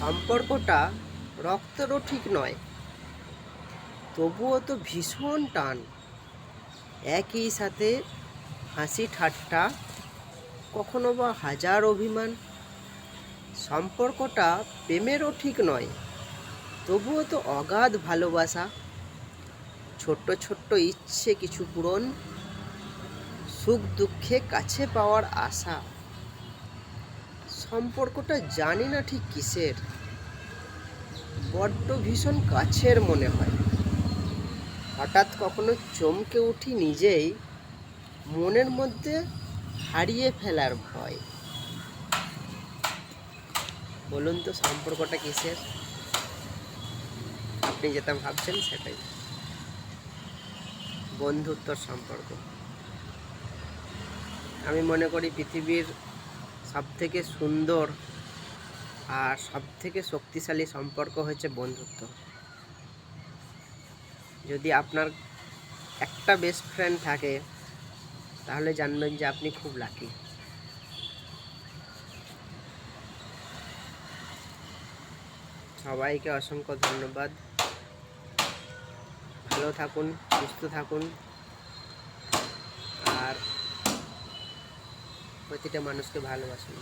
সম্পর্কটা রক্তেরও ঠিক নয়। তবুও তো ভীষণ টান। একই সাথে হাসি ঠাট্টা, কখনো বা হাজার অভিমান। সম্পর্কটা প্রেমেরও ঠিক নয়, তবুও তো অগাধ ভালোবাসা। ছোট্ট ছোট্ট ইচ্ছে কিছু পূরণ, সুখ দুঃখে কাছে পাওয়ার আশা। সম্পর্কটা জানি না ঠিক কিসের। বড্ড ভীষণ কাছের মনে হয়। হঠাৎ কখনো চমকে উঠি নিজেই, মনের মধ্যে হারিয়ে ফেলার ভয়। বলুন তো সম্পর্কটা কিসের? আপনি যেটা ভাবছেন সেটাই। বন্ধুত্বর সম্পর্ক। আমি মনে করি পৃথিবীর সব থেকে সুন্দর আর সব থেকে শক্তিশালী সম্পর্ক হচ্ছে বন্ধুত্ব। যদি আপনার একটা বেস্ট ফ্রেন্ড থাকে, তাহলে জানবেন যে আপনি খুব লাকি সবাইকে অসংখ্য ধন্যবাদ। ভালো থাকুন, সুস্থ থাকুন আর প্রতিটা মানুষকে ভালোবাসুন।